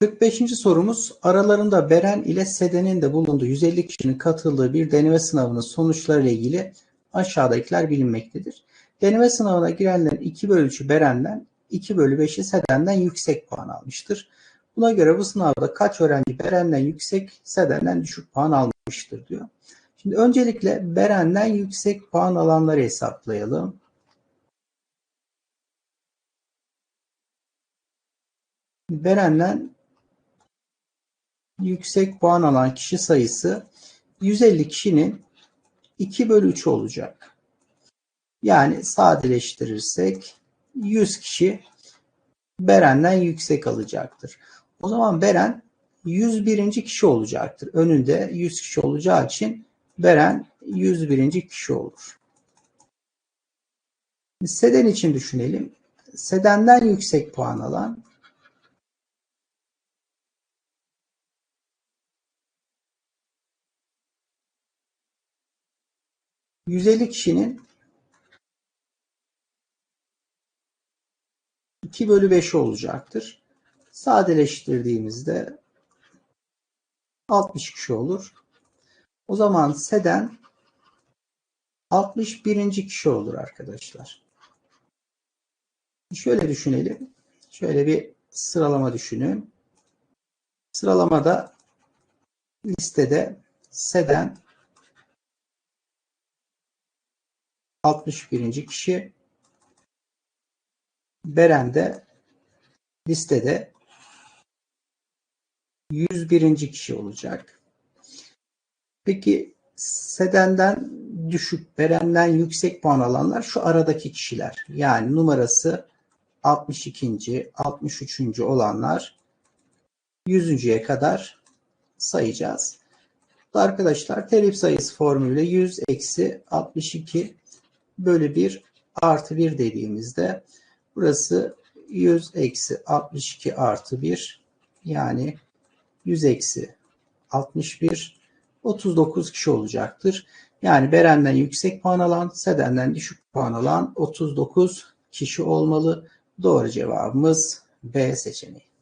45. sorumuz aralarında Beren ile Seden'in de bulunduğu 150 kişinin katıldığı bir deneme sınavının sonuçları ile ilgili aşağıdakiler bilinmektedir. Deneme sınavına girenlerin 2 bölü 3'ü Beren'den 2 bölü 5'i Seden'den yüksek puan almıştır. Buna göre bu sınavda kaç öğrenci Beren'den yüksek, Seden'den düşük puan almıştır diyor. Şimdi öncelikle Beren'den yüksek puan alanları hesaplayalım. Beren'den yüksek puan alan kişi sayısı 150 kişinin 2 bölü 3 olacak. Yani sadeleştirirsek 100 kişi Beren'den yüksek alacaktır. O zaman Beren 101. kişi olacaktır. Önünde 100 kişi olacağı için Beren 101. kişi olur. Seden için düşünelim. Seden'den yüksek puan alan 150 kişinin 2 bölü 5 olacaktır. Sadeleştirdiğimizde 60 kişi olur. O zaman Seden 61. kişi olur arkadaşlar. Şöyle düşünelim. Şöyle bir sıralama düşünün. Sıralamada listede Seden 61. kişi. Beren de listede 101. kişi olacak. Peki Seden'den düşük, Beren'den yüksek puan alanlar şu aradaki kişiler. Yani numarası 62. 63. olanlar 100.ye kadar sayacağız. Arkadaşlar telif sayısı formülü 100 eksi 62 bölü 1 artı 1 dediğimizde burası 100 eksi 62 artı 1 yani 100 eksi 61 39 kişi olacaktır. Yani Beren'den yüksek puan alan, Seden'den düşük puan alan 39 kişi olmalı. Doğru cevabımız B seçeneği.